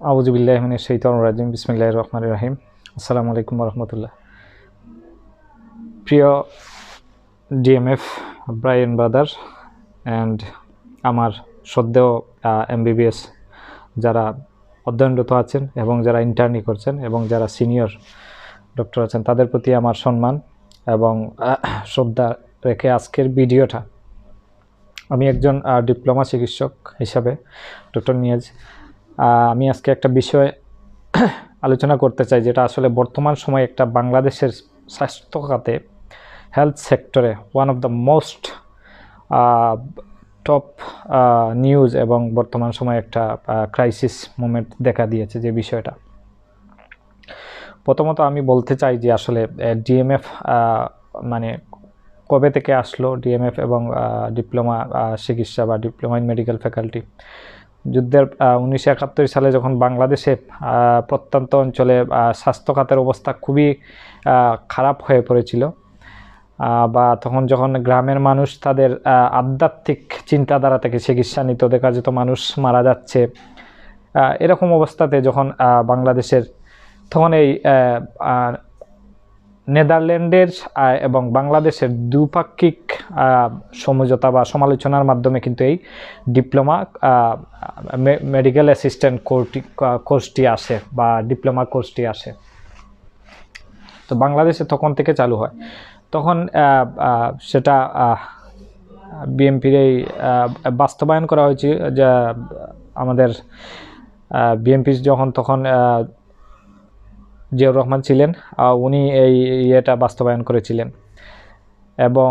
আউজুবিল্লাহমিনের শৈতন রাজিম বিসমিল্লাহ রহমান রাহিম। আসসালামু আলাইকুম রহমতুল্লাহ প্রিয় ডিএমএফ, ব্রায়ন ব্রাদার অ্যান্ড আমার শ্রদ্ধেয় এমবিবিএস যারা অধ্যয়নরত আছেন এবং যারা ইন্টার্নি করছেন এবং যারা সিনিয়র ডক্টর আছেন, তাদের প্রতি আমার সম্মান এবং শ্রদ্ধা রেখে আজকের ভিডিওটা আমি একজন ডিপ্লোমা চিকিৎসক হিসাবে ডক্টর নিয়াজ আমি আজকে একটা বিষয় আলোচনা করতে চাই, যেটা আসলে বর্তমান সময়ে একটা বাংলাদেশের স্বাস্থ্য খাতে হেলথ সেক্টরে one of the most top news এবং বর্তমান সময়ে একটা ক্রাইসিস মোমেন্ট দেখা দিয়েছে যে বিষয়টা। প্রথমত আমি বলতে চাই যে আসলে ডিএমএফ মানে কবে থেকে আসলো ডিএমএফ এবং ডিপ্লোমা চিকিৎসা বা ডিপ্লোমা ইন মেডিকেল ফ্যাকাল্টি যুদ্ধের উনিশশো একাত্তর সালে যখন বাংলাদেশে প্রত্যন্ত অঞ্চলে স্বাস্থ্য খাতের অবস্থা খুবই খারাপ হয়ে পড়েছিল বা তখন যখন গ্রামের মানুষ তাদের আধ্যাত্মিক চিন্তাধারা থেকে চিকিৎসা নিত, দেখা যেত মানুষ মারা যাচ্ছে এরকম অবস্থাতে যখন বাংলাদেশের, তখন এই নেদারল্যান্ডের এবং বাংলাদেশের দ্বিপাক্ষিক সমঝোতা বা সমালোচনার মাধ্যমে কিন্তু এই ডিপ্লোমা মেডিকেল অ্যাসিস্ট্যান্ট কোর্সটি কোর্সটি আসে বা ডিপ্লোমা কোর্সটি আসে। তো বাংলাদেশে তখন থেকে চালু হয়। তখন সেটা বিএমপির এই বাস্তবায়ন করা হয়েছে যে, আমাদের বিএমপি যখন তখন জিয়াউর রহমান ছিলেন উনি এই ইয়েটা বাস্তবায়ন করেছিলেন। এবং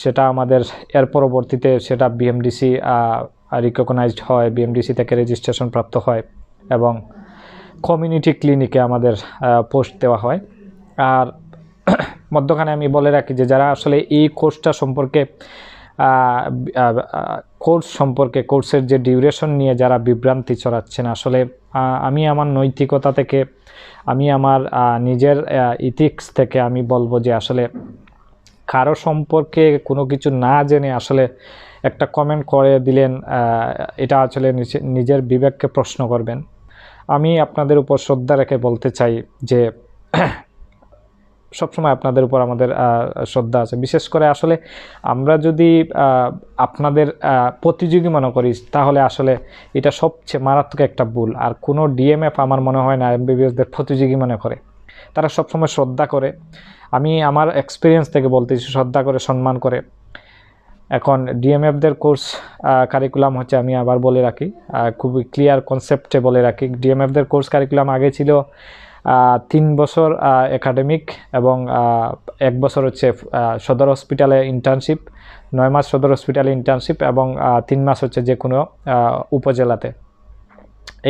সেটা আমাদের এর পরবর্তীতে সেটা বিএমডিসি রিকগনাইজড হয়, বিএমডিসি থেকে রেজিস্ট্রেশন প্রাপ্ত হয় এবং কমিউনিটি ক্লিনিকে আমাদের পোস্ট দেওয়া হয়। আর মধ্যখানে আমি বলে রাখি যে যারা আসলে এই কোর্সটা সম্পর্কে কোর্স সম্পর্কে কোর্সের যে ডিউরেশন নিয়ে যারা বিভ্রান্তি ছড়াচ্ছেন, আসলে আমি আমার নৈতিকতা থেকে, আমি আমার নিজের ইথিক্স থেকে আমি বলব যে আসলে কারও সম্পর্কে কোনো কিছু না জেনে আসলে একটা কমেন্ট করে দিলেন এটা আসলে নিজে- নিজের বিবেককে প্রশ্ন করবেন। আমি আপনাদের উপর শ্রদ্ধা রেখে বলতে চাই যে সবসময় আপনাদের উপর আমাদের শ্রদ্ধা আছে। বিশেষ করে আসলে আমরা যদি আপনাদের প্রতিযোগী মনে করি, তাহলে আসলে এটা সবচেয়ে মারাত্মক একটা ভুল। আর কোনো ডিএমএফ আমার মনে হয় না এমবিবিএসদের প্রতিযোগী মনে করে। তারা সবসময় শ্রদ্ধা করে। আমি আমার এক্সপিরিয়েন্স থেকে বলতেছি, শ্রদ্ধা করে, সম্মান করে। এখন ডিএমএফদের কোর্স কারিকুলাম হচ্ছে আমি আবার বলে রাখি। খুবই ক্লিয়ার কনসেপ্টে বলে রাখি। ডিএমএফদের কোর্স কারিকুলাম আগে ছিল তিন বছর একাডেমিক এবং এক বছর হচ্ছে সদর হসপিটালে ইন্টার্নশিপ নয় মাস সদর হসপিটালে ইন্টার্নশিপ এবং তিন মাস হচ্ছে যে কোনো উপজেলাতে।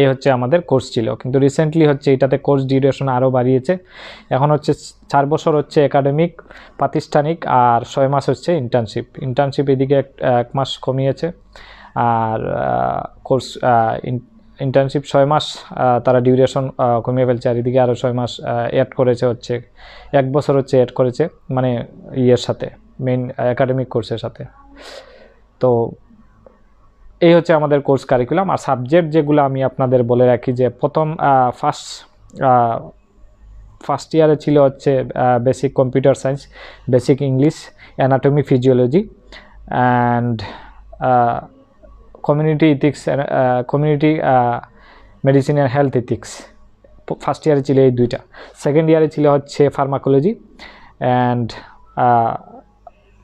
এই হচ্ছে আমাদের কোর্স ছিল। কিন্তু রিসেন্টলি হচ্ছে এটাতে কোর্স ডিউরেশন আরও বাড়িয়েছে। এখন হচ্ছে চার বছর হচ্ছে একাডেমিক প্রাতিষ্ঠানিক আর ছয় মাস হচ্ছে ইন্টার্নশিপ ইন্টার্নশিপ এদিকে এক মাস কমিয়েছে। আর কোর্স ইন্টার্নশিপ ছয় মাস তারা ডিউরেশন কমিয়ে ফেলছে। আর এদিকে আরও ছয় মাস অ্যাড করেছে হচ্ছে, এক বছর হচ্ছে অ্যাড করেছে মানে ইয়ের সাথে মেইন একাডেমিক কোর্সের সাথে। তো এই হচ্ছে আমাদের কোর্স কারিকুলাম আর সাবজেক্ট যেগুলো আমি আপনাদের বলে রাখি যে প্রথম ফার্স্ট ফার্স্ট ইয়ারে ছিল হচ্ছে basic computer science basic English anatomy physiology and community ethics community medicine and health ethics first ইয়ারে ছিল এই দুইটা সেকেন্ড ইয়ারে ছিল হচ্ছে ফার্মাকোলজি অ্যান্ড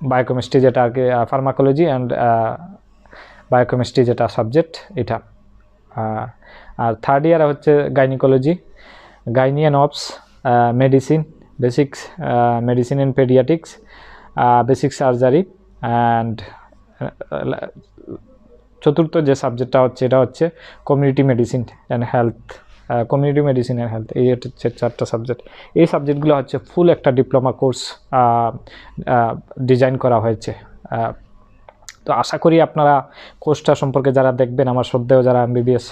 বায়োকেমিস্ট্রি যেটা আর কি ফার্মাকোলজি অ্যান্ড বায়োকেমিস্ট্রি যেটা সাবজেক্ট এটা আর থার্ড ইয়ারে হচ্ছে gynaecology gynae and obs medicine basics medicine and paediatrics basic surgery and চতুর্থ যে সাবজেক্টটা হচ্ছে, এটা হচ্ছে community medicine and health community medicine and health এই হচ্ছে চারটা সাবজেক্ট এই সাবজেক্টগুলো হচ্ছে ফুল একটা ডিপ্লোমা কোর্স ডিজাইন করা হয়েছে। তো আশা করি আপনারা কোর্সটা সম্পর্কে যারা দেখবেন, আমার শ্রদ্ধেয় যারা এমবিবিএস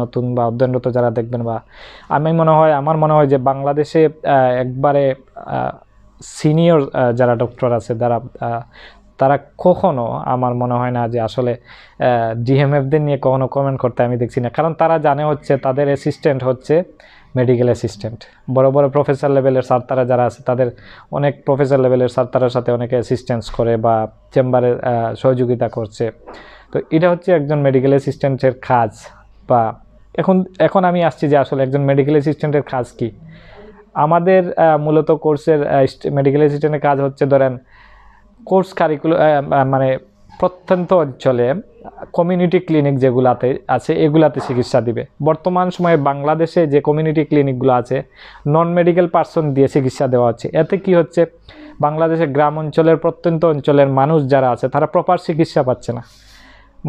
নতুন বা অধ্যয়নরত যারা দেখবেন বা আমি মনে হয়, আমার মনে হয় যে বাংলাদেশে একবারে সিনিয়র যারা ডক্টর আছে, যারা তারা কখনো আমার মনে হয় না যে আসলে ডিএমএফদের নিয়ে কখনো কমেন্ট করতে আমি দেখছি না। কারণ তারা জানে হচ্ছে তাদের অ্যাসিস্ট্যান্ট হচ্ছে মেডিকেল অ্যাসিস্ট্যান্ট বড় বড় প্রফেসর লেভেলের স্যার তারা যারা আছে, তাদের অনেক প্রফেসর লেভেলের স্যার তারার সাথে অনেকে অ্যাসিস্ট্যান্স করে বা চেম্বারে সহযোগিতা করছে। তো এটা হচ্ছে একজন মেডিকেল অ্যাসিস্ট্যান্টের কাজ বা এখন এখন আমি আসছি যে আসলে একজন মেডিকেল অ্যাসিস্ট্যান্টের কাজ কি। আমাদের মূলত কোর্সের মেডিকেল অ্যাসিস্ট্যান্টের কাজ হচ্ছে ধরেন কোর্স কারিকুলাম মানে প্রত্যন্ত অঞ্চলে কমিউনিটি ক্লিনিক যেগুলাতে আছে, এগুলাতে চিকিৎসা দিবে। বর্তমান সময়ে বাংলাদেশে যে কমিউনিটি ক্লিনিকগুলো আছে নন মেডিকেল পার্সন দিয়ে চিকিৎসা দেওয়া হচ্ছে। এতে কি হচ্ছে? বাংলাদেশের গ্রাম অঞ্চলের প্রত্যন্ত অঞ্চলের মানুষ যারা আছে, তারা প্রপার চিকিৎসা পাচ্ছে না।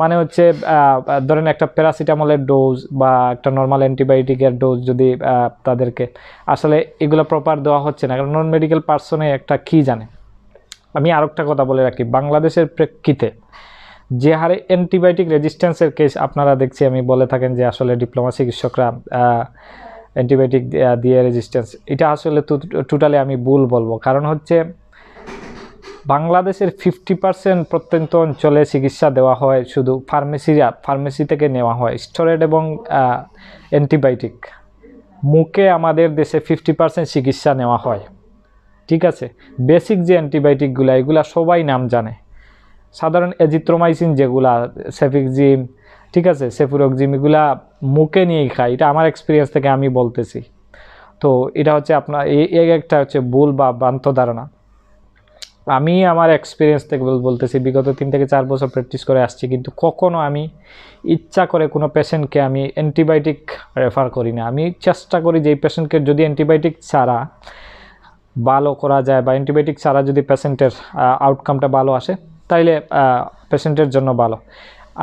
মানে হচ্ছে ধরেন একটা প্যারাসিটামলের ডোজ বা একটা নর্মাল অ্যান্টিবায়োটিকের ডোজ যদি তাদেরকে, আসলে এগুলো প্রপার দেওয়া হচ্ছে না। কারণ নন মেডিকেল পার্সনে একটা কী জানে? আমি আর একটা কথা বলে রাখি, বাংলাদেশের প্রেক্ষিতে যে হারে অ্যান্টিবায়োটিক রেজিস্ট্যান্সের কেস আপনারা দেখছি, আমি বলে থাকেন যে আসলে ডিপ্লোমা চিকিৎসকরা অ্যান্টিবায়োটিক দিয়ে রেজিস্ট্যান্স এটা আসলে টোটালি আমি ভুল বলব। কারণ হচ্ছে বাংলাদেশের ফিফটি পার্সেন্ট প্রত্যন্ত অঞ্চলে চিকিৎসা দেওয়া হয় শুধু ফার্মেসিরা ফার্মেসি থেকে নেওয়া হয় স্টোরেড এবং অ্যান্টিবায়োটিক। মুখে আমাদের দেশে ফিফটি পার্সেন্ট চিকিৎসা নেওয়া হয়। ঠিক আছে? বেসিক যে অ্যান্টিবায়োটিকগুলো এগুলা সবাই নাম জানে। সাধারণ এজিথ্রোমাইসিন যেগুলা সেফিকজিম ঠিক আছে? সেফুরকজিম এগুলা মুখে নিয়েই খায়। এটা আমার এক্সপিরিয়েন্স থেকে আমি বলতেছি। তো এটা হচ্ছে আপনার এই একটা হচ্ছে ভুল বা ভ্রান্ত ধারণা। আমি আমার এক্সপিরিয়েন্স থেকে বলতেছি, বিগত তিন থেকে চার বছর প্র্যাকটিস করে আসছি, কিন্তু কখনও আমি ইচ্ছা করে কোনো পেশেন্টকে আমি অ্যান্টিবায়োটিক রেফার করি না। আমি চেষ্টা করি যে এই পেশেন্টকে যদি অ্যান্টিবায়োটিক ছাড়া ভালো করা যায় বা অ্যান্টিবায়োটিক ছাড়া যদি পেশেন্টের আউটকামটা ভালো আসে, তাইলে পেশেন্টের জন্য ভালো।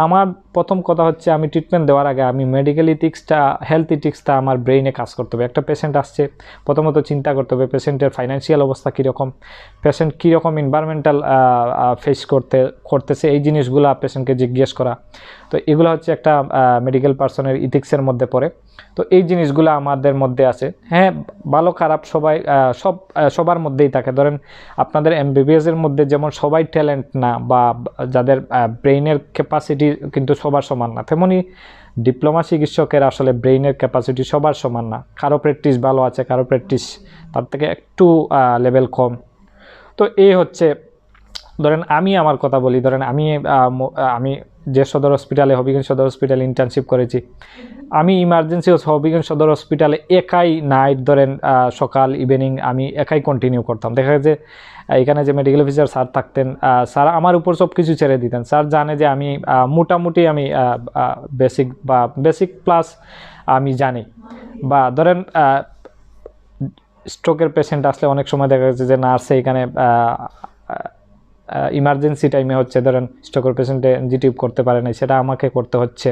আমার প্রথম কথা হচ্ছে আমি ট্রিটমেন্ট দেওয়ার আগে আমি মেডিকেল ইথিক্সটা হেলথ ইথিক্সটা আমার ব্রেইনে কাজ করতে হবে। একটা পেশেন্ট আসছে, প্রথমত চিন্তা করতে হবে পেশেন্টের ফাইন্যান্সিয়াল অবস্থা কীরকম পেশেন্ট কীরকম এনভায়রনমেন্টাল ফেস করতে, করতেছে, এই জিনিসগুলো পেশেন্টকে জিজ্ঞেস করা। তো এগুলো হচ্ছে একটা মেডিকেল পার্সনের ইথিক্সের মধ্যে পড়ে। তো এই জিনিসগুলো আমাদের মধ্যে আছে। হ্যাঁ ভালো, খারাপ সবাই সব সবার মধ্যেই থাকে। ধরেন আপনাদের এমবিবিএস এর মধ্যে যেমন সবাই ট্যালেন্ট না বা, যাদের ব্রেইনের ক্যাপাসিটি কিন্তু সবার সমান না। তেমনি ডিপ্লোমা চিকিৎসকের আসলে ব্রেইনের ক্যাপাসিটি সবার সমান না। কারও প্র্যাকটিস ভালো আছে, কারও প্র্যাকটিস তার থেকে একটু লেভেল কম। তো এই হচ্ছে, ধরেন আমি আমার কথা বলি, ধরেন আমি আমি যে সদর হসপিটালে হবিগঞ্জ সদর হসপিটালে ইন্টার্নশিপ করেছি, আমি ইমার্জেন্সি হবিগঞ্জ সদর হসপিটালে একাই নাইট ধরেন সকাল ইভিনিং আমি একাই কন্টিনিউ করতাম। দেখা যায় এখানে যে মেডিকেল অফিসার স্যার থাকতেন স্যার আমার উপর সব কিছু ছেড়ে দিতেন। স্যার জানে যে আমি মোটামুটি আমি বেসিক বা বেসিক প্লাস আমি জানি। বা ধরেন স্ট্রোকের পেশেন্ট আসলে অনেক সময় দেখা যাচ্ছে যে নার্সে এখানে ইমার্জেন্সি টাইমে হচ্ছে, ধরেন স্ট্রোকের পেশেন্টে এনজিটিভ করতে পারে না সেটা আমাকে করতে হচ্ছে।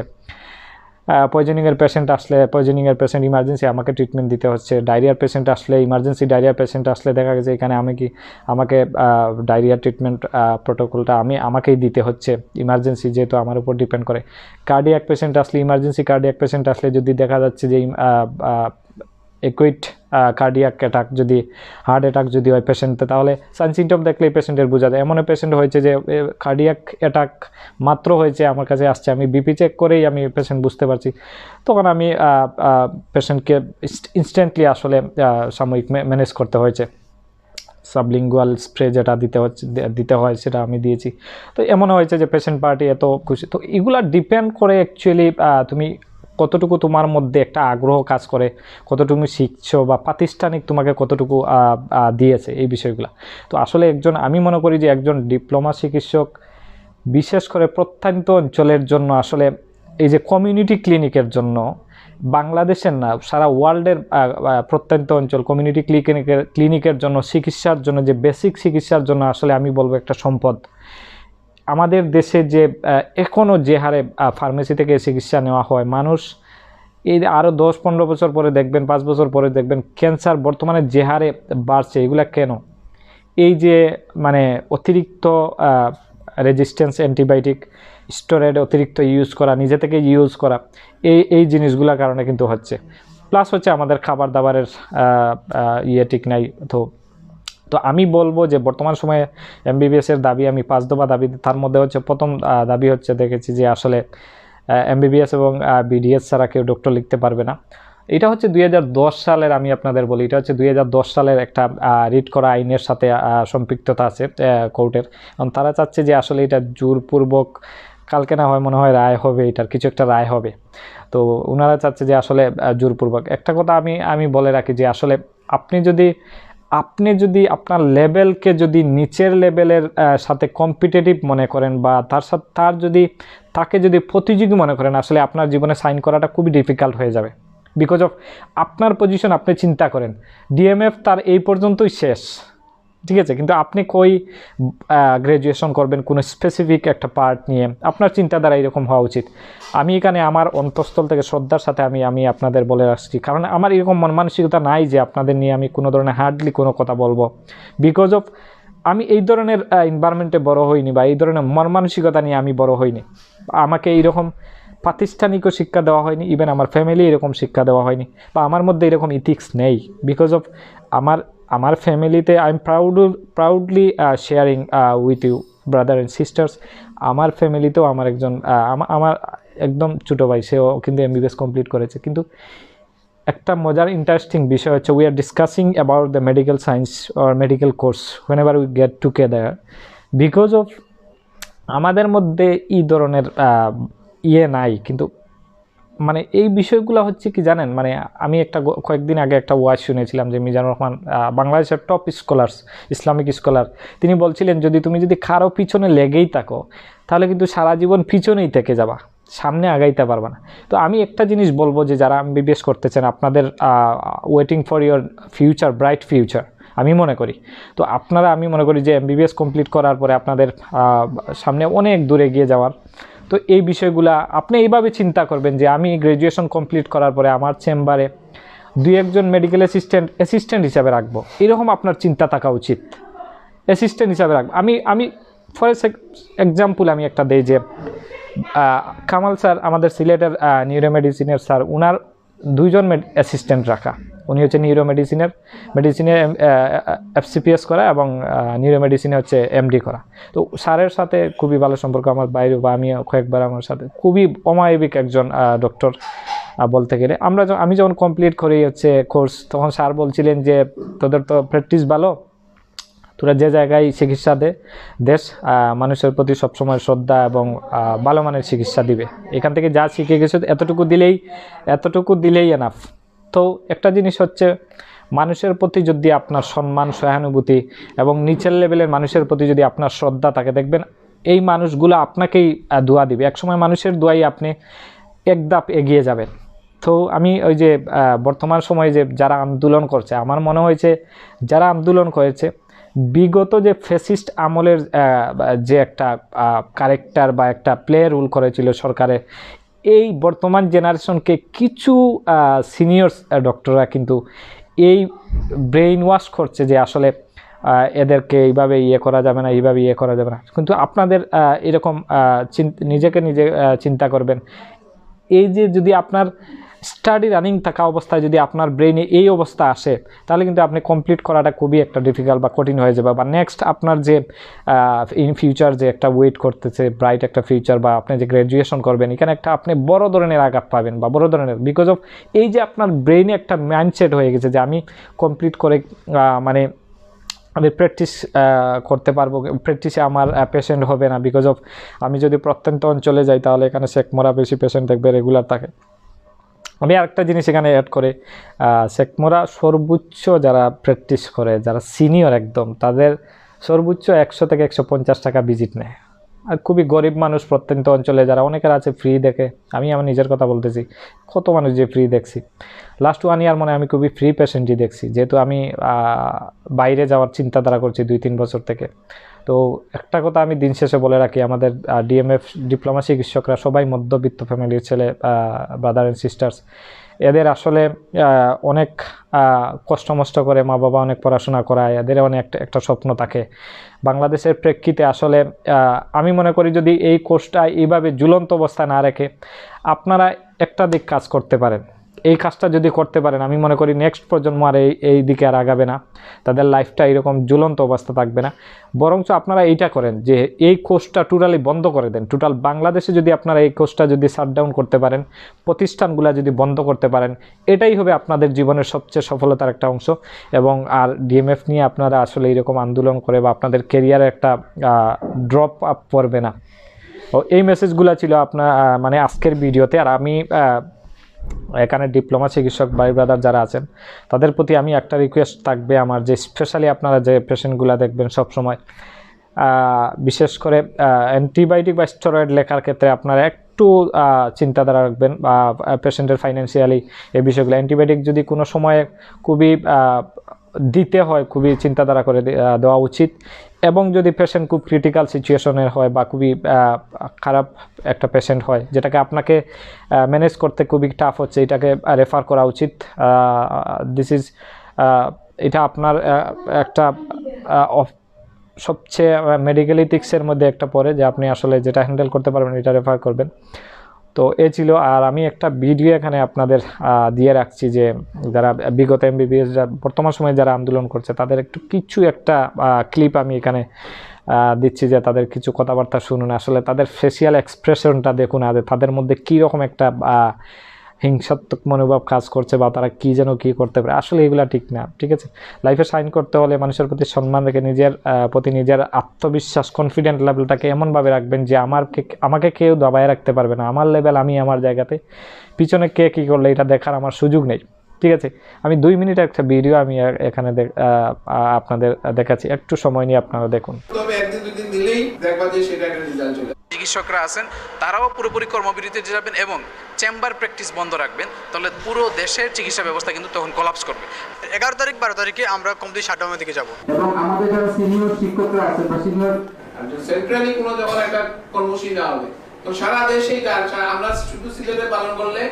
পয়জনিংয়ের পেশেন্ট আসলে পয়জনিংয়ের পেশেন্ট ইমার্জেন্সি আমাকে ট্রিটমেন্ট দিতে হচ্ছে। ডায়রিয়ার পেশেন্ট আসলে ইমার্জেন্সি ডায়রিয়ার পেশেন্ট আসলে দেখা গেছে এখানে আমি কি, আমাকে ডায়রিয়া ট্রিটমেন্ট প্রোটোকলটা আমি আমাকেই দিতে হচ্ছে। ইমার্জেন্সি যেহেতু আমার উপর ডিপেন্ড করে। কার্ডিয়াক পেশেন্ট আসলে ইমার্জেন্সি কার্ডিয়াক পেশেন্ট আসলে যদি দেখা যাচ্ছে যে একুইট কার্ডিয়াক অ্যাটাক যদি হার্ট অ্যাটাক যদি হয় পেশেন্টে তাহলে সাইন সিমটম দেখলেই পেশেন্টের বোঝা যায়। এমন পেশেন্ট হয়েছে যে কার্ডিয়াক অ্যাটাক মাত্র হয়েছে, আমার কাছে আসছে। আমি বিপি চেক করেই আমি পেশেন্ট বুঝতে পারছি। তখন আমি পেশেন্টকে ইনস্ট্যান্টলি আসলে সাময়িক ম্যানেজ করতে হয়েছে। সাবলিঙ্গুয়াল স্প্রে যেটা দিতে হচ্ছে দিতে হয়, সেটা আমি দিয়েছি। তো এমন হয়েছে যে পেশেন্ট পার্টি এত খুশি। তো এগুলা ডিপেন্ড করে অ্যাকচুয়ালি তুমি কতটুকু তোমার মধ্যে একটা আগ্রহ কাজ করে, কতটুকু শিখছো বা প্রাতিষ্ঠানিক তোমাকে কতটুকু দিয়েছে এই বিষয়গুলো। তো আসলে একজন, আমি মনে করি যে একজন ডিপ্লোমা চিকিৎসক বিশেষ করে প্রত্যন্ত অঞ্চলের জন্য আসলে এই যে কমিউনিটি ক্লিনিকের জন্য, বাংলাদেশের না, সারা ওয়ার্ল্ডের প্রত্যন্ত অঞ্চল কমিউনিটি ক্লিনিকের ক্লিনিকের জন্য, চিকিৎসার জন্য যে বেসিক চিকিৎসার জন্য আসলে আমি বলব একটা সম্পদ। আমাদের দেশে যে এখনও যে হারে ফার্মেসি থেকে চিকিৎসা নেওয়া হয়, মানুষ এই আরও দশ পনেরো বছর পরে দেখবেন, পাঁচ বছর পরে দেখবেন ক্যান্সার বর্তমানে যে হারে বাড়ছে, এগুলা কেন? এই যে মানে অতিরিক্ত রেজিস্ট্যান্স অ্যান্টিবায়োটিক স্টোরেড অতিরিক্ত ইউজ করা, নিজে থেকে ইউজ করা, এই এই জিনিসগুলোর কারণে কিন্তু হচ্ছে। প্লাস হচ্ছে আমাদের খাবার দাবারের ইয়ে ঠিক নাই, তো তো আমি বলব যে বর্তমান সময়ে এমবিবিএস এর দাবি আমি পাঁচ দফা দাবি তার মধ্যে হচ্ছে প্রথম দাবি হচ্ছে দেখেছি যে আসলে এমবিবিএস এবং বিডিএস ছাড়া কেউ ডক্টর লিখতে পারবে না। এটা হচ্ছে দুই হাজার দশ সালের, আমি আপনাদের বলি, এটা হচ্ছে দুই হাজার দশ সালের একটা রিড করা আইনের সাথে সম্পৃক্ততা আছে কোর্টের এবং তারা চাচ্ছে যে আসলে এটা জোরপূর্বক, কালকে না হয় মনে হয় রায় হবে, এটার কিছু একটা রায় হবে। তো ওনারা চাচ্ছে যে আসলে জোরপূর্বক। একটা কথা আমি আমি বলে রাখি যে আসলে আপনি যদি আপনি যদি আপনার লেভেলকে যদি নিচের লেভেলের সাথে কম্পিটিটিভ মনে করেন বা তার সাথে, তার যদি, তাকে যদি প্রতিযোগী মনে করেন, আসলে আপনার জীবনে সাইন করাটা খুবই ডিফিকাল্ট হয়ে যাবে। বিকজ অফ আপনার পজিশন আপনি চিন্তা করেন। ডিএমএফ তার এই পর্যন্তই শেষ। ঠিক আছে, কিন্তু আপনি কই গ্র্যাজুয়েশন করবেন, কোনো স্পেসিফিক একটা পার্ট নিয়ে, আপনার চিন্তাধারা এরকম হওয়া উচিত। আমি এখানে আমার অন্তঃস্থল থেকে শ্রদ্ধার সাথে আমি আমি আপনাদের বলে আসছি। কারণ আমার এরকম মন মানসিকতা নাই যে আপনাদের নিয়ে আমি কোনো ধরনের হার্ডলি কোনো কথা বলব। বিকজ অফ আমি এই ধরনের এনভায়রনমেন্টে বড় হইনি বা এই ধরনের মন মানসিকতা নিয়ে আমি বড় হইনি। আমাকে এইরকম প্রাতিষ্ঠানিকও শিক্ষা দেওয়া হয়নি ইভেন আমার ফ্যামিলি এরকম শিক্ষা দেওয়া হয়নি বা আমার মধ্যে এরকম ইথিক্স নেই। বিকজ অফ আমার আমার ফ্যামিলিতে I am proud proudly sharing with you brother and sisters আমার ফ্যামিলিতেও আমার একজন আমার একদম ছোটো ভাই, সেও কিন্তু এমবিবিএস কমপ্লিট করেছে। কিন্তু একটা মজার ইন্টারেস্টিং বিষয় হচ্ছে we are discussing about the medical science or medical course whenever we get together because of আমাদের মধ্যে এই ধরনের ইয়ে নাই। কিন্তু মানে এই বিষয়গুলো হচ্ছে কি জানেন? মানে আমি একটা কয়েকদিন আগে একটা ওয়াজ শুনেছিলাম যে মিজানুর রহমান বাংলাদেশের টপ স্কলার্স ইসলামিক স্কলার তিনি বলছিলেন, যদি তুমি যদি কারও পিছনে লেগেই থাকো, তাহলে কিন্তু সারা জীবন পিছনেই থেকে যাবা, সামনে আগাইতে পারবা না। তো আমি একটা জিনিস বলব যে যারা এমবিবিএস করতেছেন, আপনাদের waiting for your future bright future আমি মনে করি। তো আপনারা, আমি মনে করি যে এমবিবিএস কমপ্লিট করার পরে আপনাদের সামনে অনেক দূরে গিয়ে যাওয়ার তো এই বিষয়গুলা আপনি এইভাবে চিন্তা করবেন যে আমি গ্র্যাজুয়েশন কমপ্লিট করার পরে আমার চেম্বারে দুই একজন মেডিকেল অ্যাসিস্ট্যান্ট অ্যাসিস্ট্যান্ট হিসাবে রাখব। এরকম আপনার চিন্তা থাকা উচিত। অ্যাসিস্ট্যান্ট হিসাবে রাখব। আমি আমি ফর এক্সাম্পল আমি একটা দেই যে কামাল স্যার আমাদের সিলেটের নিউরোমেডিসিনের স্যার, উনার দুইজন অ্যাসিস্ট্যান্ট রাখা। উনি হচ্ছে নিউরোমেডিসিনের মেডিসিনে এফসিপিএস করা এবং নিউরোমেডিসিনে হচ্ছে এমডি করা। তো স্যারের সাথে খুবই ভালো সম্পর্ক আমার বাইরে বা আমিও কয়েকবার আমার সাথে। খুবই অমায়বিক একজন ডক্টর বলতে গেলে। আমরা আমি যখন কমপ্লিট করি হচ্ছে কোর্স তখন স্যার বলছিলেন যে, তোদের তো প্র্যাকটিস ভালো। তোরা যে জায়গায় চিকিৎসা দে, দেশ মানুষের প্রতি সবসময় শ্রদ্ধা এবং ভালো মানের চিকিৎসা দিবে। এখান থেকে যা শিখে গেছো, এতটুকু দিলেই এতটুকু দিলেই এনাফ তো একটা জিনিস হচ্ছে, মানুষের প্রতি যদি আপনার সম্মান, সহানুভূতি এবং নিচের লেভেলের মানুষের প্রতি যদি আপনার শ্রদ্ধা থাকে, দেখবেন এই মানুষগুলো আপনাকেই দোয়া দিবে। একসময় মানুষের দোয়াই আপনি এক ধাপ এগিয়ে যাবেন। তো আমি ওই যে বর্তমান সময়ে যে যারা আন্দোলন করছে, আমার মনে হয়েছে যারা আন্দোলন করেছে, বিগত যে ফেসিস্ট আমলের যে একটা কারেক্টার বা একটা প্লে রুল করেছিল সরকারে এই বর্তমান জেনারেশনকে কিছু সিনিয়র ডক্টররা কিন্তু এই ব্রেইন ওয়াশ করছে যে আসলে এদেরকে এইভাবে ইয়ে করা যাবে না, এইভাবে ইয়ে করা যাবে না। কিন্তু আপনাদের এরকম নিজেকে নিজে চিন্তা করবেন। এই যে যদি আপনার স্টাডি রানিং থাকা অবস্থায় যদি আপনার ব্রেনে এই অবস্থা আসে, তাহলে কিন্তু আপনি কমপ্লিট করাটা খুবই একটা ডিফিকাল্ট বা কঠিন হয়ে যাবে। বা নেক্সট আপনার যে ইন ফিউচার যে একটা ওয়েট করতেছে ব্রাইট একটা ফিউচার বা আপনি যে গ্র্যাজুয়েশন করবেন, এখানে একটা আপনি বড় ধরনের আঘাত পাবেন বা বড় ধরনের বিকজ অফ এই যে আপনার ব্রেইনে একটা মাইন্ডসেট হয়ে গেছে যে আমি কমপ্লিট করে মানে আমি প্র্যাকটিস করতে পারব প্র্যাকটিসে আমার পেশেন্ট হবে না বিকজ অফ আমি যদি প্রত্যন্ত অঞ্চলে যাই তাহলে এখানে সেকমরা বেশি পেশেন্ট দেখবে রেগুলার থাকে। আমি আরেকটা জিনিস এখানে অ্যাড করে শেখমোরা সর্বোচ্চ যারা প্র্যাকটিস করে, যারা সিনিয়র একদম, তাদের সর্বোচ্চ একশো থেকে একশো পঞ্চাশ টাকা ভিজিট নেয়। আর খুবই গরিব মানুষ প্রত্যন্ত অঞ্চলে যারা অনেকের আছে ফ্রি দেখে, আমি আমার নিজের কথা বলতেছি, কত মানুষ যে ফ্রি দেখছি। লাস্ট ওয়ান ইয়ার মানে আমি খুবই ফ্রি পেশেন্টই দেখছি, যেহেতু আমি বাইরে যাওয়ার চিন্তাধারা করছি দুই তিন বছর থেকে। তো একটা কথা আমি দিন শেষে বলে রাখি, আমাদের ডিএমএফ ডিপ্লোমা চিকিৎসকরা সবাই মধ্যবিত্ত ফ্যামিলির ছেলে ব্রাদার অ্যান্ড সিস্টার্স এদের আসলে অনেক কষ্টমষ্ট কষ্ট মষ্ট করে মা বাবা অনেক পড়াশোনা করায়, এদের অনেক একটা- স্বপ্ন থাকে। বাংলাদেশের প্রেক্ষিতে আসলে আমি মনে করি যদি এই কোর্সটা এইভাবে ঝুলন্ত অবস্থায় না রেখে আপনারা একটা দিক কাজ করতে পারেন। এই কাজটা যদি করতে পারেন, আমি মনে করি নেক্সট প্রজন্ম আর এই এই দিকে আর আগাবে না। তাদের লাইফটা এরকম জ্বলন্ত অবস্থা থাকবে না। বরঞ্চ আপনারা এইটা করেন যে, এই কোর্সটা টোটালি বন্ধ করে দেন। টোটাল বাংলাদেশে যদি আপনারা এই কোর্সটা যদি শাটডাউন করতে পারেন, প্রতিষ্ঠানগুলো যদি বন্ধ করতে পারেন, এটাই হবে আপনাদের জীবনের সবচেয়ে সফলতার একটা অংশ। এবং আর ডিএমএফ নিয়ে আপনারা আসলে এরকম আন্দোলন করে বা আপনাদের কেরিয়ারে একটা ড্রপ আপ পড়বে না। ও এই মেসেজগুলো ছিল আপনার মানে আজকের ভিডিওতে আর আমি এখানে ডিপ্লোমা চিকিৎসক ভাই ব্রাদার যারা আছেন, তাদের প্রতি আমি একটা রিকোয়েস্ট থাকবে আমার যে স্পেশালি আপনারা যে পেশেন্টগুলো দেখবেন সব সময় বিশেষ করে অ্যান্টিবায়োটিক বা স্টেরয়েড লেখার ক্ষেত্রে আপনারা একটু চিন্তাধারা রাখবেন, বা পেশেন্টের ফাইন্যান্সিয়ালি এই বিষয়গুলো। অ্যান্টিবায়োটিক যদি কোনো সময়ে খুবই দিতে হয়, খুবই চিন্তাধারা করে দেওয়া উচিত। এবং যদি পেশেন্ট খুব ক্রিটিক্যাল সিচুয়েশনের হয় বা খুবই খারাপ একটা পেশেন্ট হয়, যেটাকে আপনাকে ম্যানেজ করতে খুবই টাফ হচ্ছে, এটাকে রেফার করা উচিত। দিস ইজ এটা আপনার একটা সবচেয়ে মেডিকেল ইথিক্সের মধ্যে একটা পড়ে, যে আপনি আসলে যেটা হ্যান্ডেল করতে পারবেন, এটা রেফার করবেন। তো এ ছিল, আর আমি একটা ভিডিও এখানে আপনাদের দিয়ে রাখছি যে যারা বিগত এমবিবিএস বর্তমান সময়ে যারা আন্দোলন করছে, তাদের একটু কিছু একটা ক্লিপ আমি এখানে দিচ্ছি যে তাদের কিছু কথাবার্তা শুনুন। আসলে তাদের ফেসিয়াল এক্সপ্রেশনটা দেখুন, আর তাদের মধ্যে কী রকম একটা হিংসাত্মক মনোভাব কাজ করছে বা তারা কী যেন কী করতে পারে। আসলে এগুলা ঠিক না, ঠিক আছে? লাইফে সাইন করতে হলে মানুষের প্রতি সম্মান রেখে নিজের প্রতি নিজের আত্মবিশ্বাস কনফিডেন্ট লেভেলটাকে এমনভাবে রাখবেন যে আমার আমাকে কেউ দাবায় রাখতে পারবে না। আমার লেভেল আমি আমার জায়গাতে, পিছনে কে কী করলে এটা দেখার আমার সুযোগ নেই, ঠিক আছে? আমি দুই মিনিট একটা ভিডিও আমি এখানে আপনাদের দেখাচ্ছি। একটু সময় নিয়ে আপনারা দেখুন। তবে একদিন দুদিন দিলেই দেখবা যে সেটা একটা রেজাল্ট চলে চিকিৎসকরা আছেন তারাও পুরোপুরি কর্মবিরতিতে যাবেন এবং চেম্বার প্র্যাকটিস বন্ধ রাখবেন তাহলে পুরো দেশের চিকিৎসা ব্যবস্থা কিন্তু তখন কলাপস করবে। এগারো তারিখ বারো তারিখে আমরা কমপ্লিট শাটডাউনের দিকে যাব। এবং আমাদের যারা সিনিয়র শিক্ষকরা আছেন বা সিনিয়র সেন্ট্রালি কোনো যখন একটা কর্মসূচি নেওয়া হবে তো সারা দেশে এটা আমরা শুধু সিলেটে পালন করলে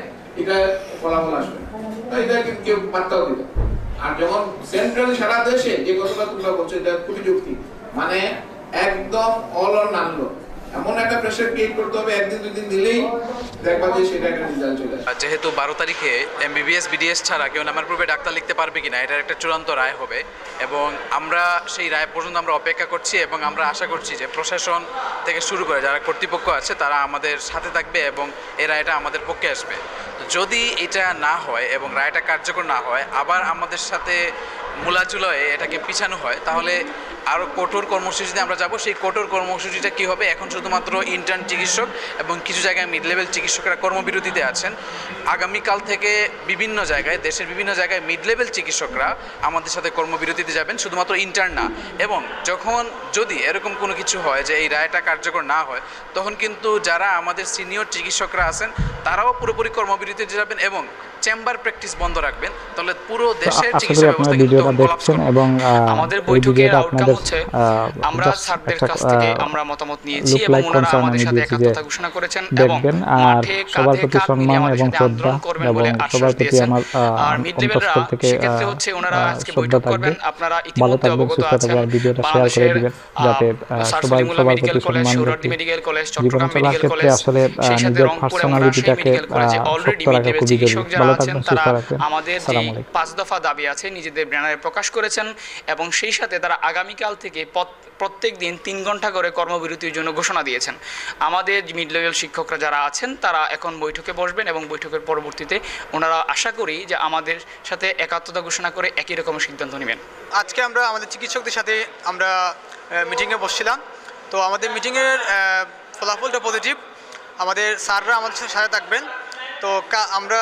এটা ফলাফল আসবে তো এটা কিন্তু কেউ দিবে আর যখন সেন্ট্রালি সারা দেশে যে কথাটা তোমরা বলছো এটা খুবই যুক্তি। মানে একদম অল অর নানলো এমন একটা প্রেশার ক্রিয়েট করতে হবে, একদিন, দুই দিন দিলেই দেখবা যে সেটা একটা রেজাল্ট চলে যেহেতু বারো তারিখে এমবিবিএস বিডিএস ছাড়া কেউ নামের পূর্বে ডাক্তার লিখতে পারবে কিনা, এটার একটা চূড়ান্ত রায় হবে। এবং আমরা সেই রায় পর্যন্ত আমরা অপেক্ষা করছি এবং আমরা আশা করছি যে প্রশাসন থেকে শুরু করে যারা কর্তৃপক্ষ আছে, তারা আমাদের সাথে থাকবে এবং এই রায়টা আমাদের পক্ষে আসবে। যদি এটা না হয় এবং রায়টা কার্যকর না হয়, আবার আমাদের সাথে মূলাচুলয়ে এটাকে পিছানো হয়, তাহলে আরও কঠোর কর্মসূচিতে আমরা যাব। সেই কঠোর কর্মসূচিটা কী হবে? এখন শুধুমাত্র ইন্টার্ন চিকিৎসক এবং কিছু জায়গায় মিড লেভেল চিকিৎসকরা কর্মবিরতিতে আছেন। আগামীকাল থেকে বিভিন্ন জায়গায়, দেশের বিভিন্ন জায়গায় মিড লেভেল চিকিৎসকরা আমাদের সাথে কর্মবিরতিতে যাবেন। শুধুমাত্র ইন্টার্ন না, এবং যখন যদি এরকম কোনো কিছু হয় যে এই রায়টা কার্যকর না হয়, তখন কিন্তু যারা আমাদের সিনিয়র চিকিৎসকরা আছেন, তারাও পুরোপুরি কর্মবিরতিতে যাবেন এবং চেম্বার প্র্যাকটিস বন্ধ রাখবেন তাহলে পুরো দেশের চিকিৎসা ব্যবস্থা কিন্তু দেখছেন এবং আমাদের ভিডিওটা আউটকাম আপনাদের হচ্ছে আমরা স্যারদের কাছ থেকে আমরা মতামত নিয়েছি এবং ওনারা আমাদের সাথে একাত্মতা ঘোষণা করেছেন এবং আর মাঠে সবার প্রতি সম্মান এবং শ্রদ্ধা এবং সবার প্রতি আমার আর থেকে সেক্ষেত্রে হচ্ছে ওনারা আজকে বৈঠক করবেন আপনারা ইতিমধ্যে অবগত আছেন থাকবেন ভিডিওটা শেয়ার করে বাংলাদেশের দিবেন যাতে সবাই সবার প্রতি সম্মান medical college Chattogram medical college আসলে নিজের পার্সোনালিটিটাকে অলরেডি শক্ত রাখা খুবই জরুরি আছেন থাকবেন তারা সুস্থ রাখবেন আমাদের যে পাঁচ দফা দাবি আছে নিজেদের ব্যানারে প্রকাশ করেছেন এবং সেই সাথে তারা আগামীকাল থেকে প্রত্যেক দিন তিন ঘণ্টা করে কর্মবিরতির জন্য ঘোষণা দিয়েছেন। আমাদের মিড লেভেল শিক্ষকরা যারা আছেন তারা এখন বৈঠকে বসবেন এবং বৈঠকের পরবর্তীতে ওনারা আশা করি যে আমাদের সাথে একাত্মতা ঘোষণা করে একই রকম সিদ্ধান্ত নেবেন। আজকে আমরা আমাদের চিকিৎসকদের সাথে আমরা মিটিংয়ে বসছিলাম। তো আমাদের মিটিংয়ের ফলাফলটা পজিটিভ আমাদের স্যাররা আমাদের সাথে থাকবেন। তো আমরা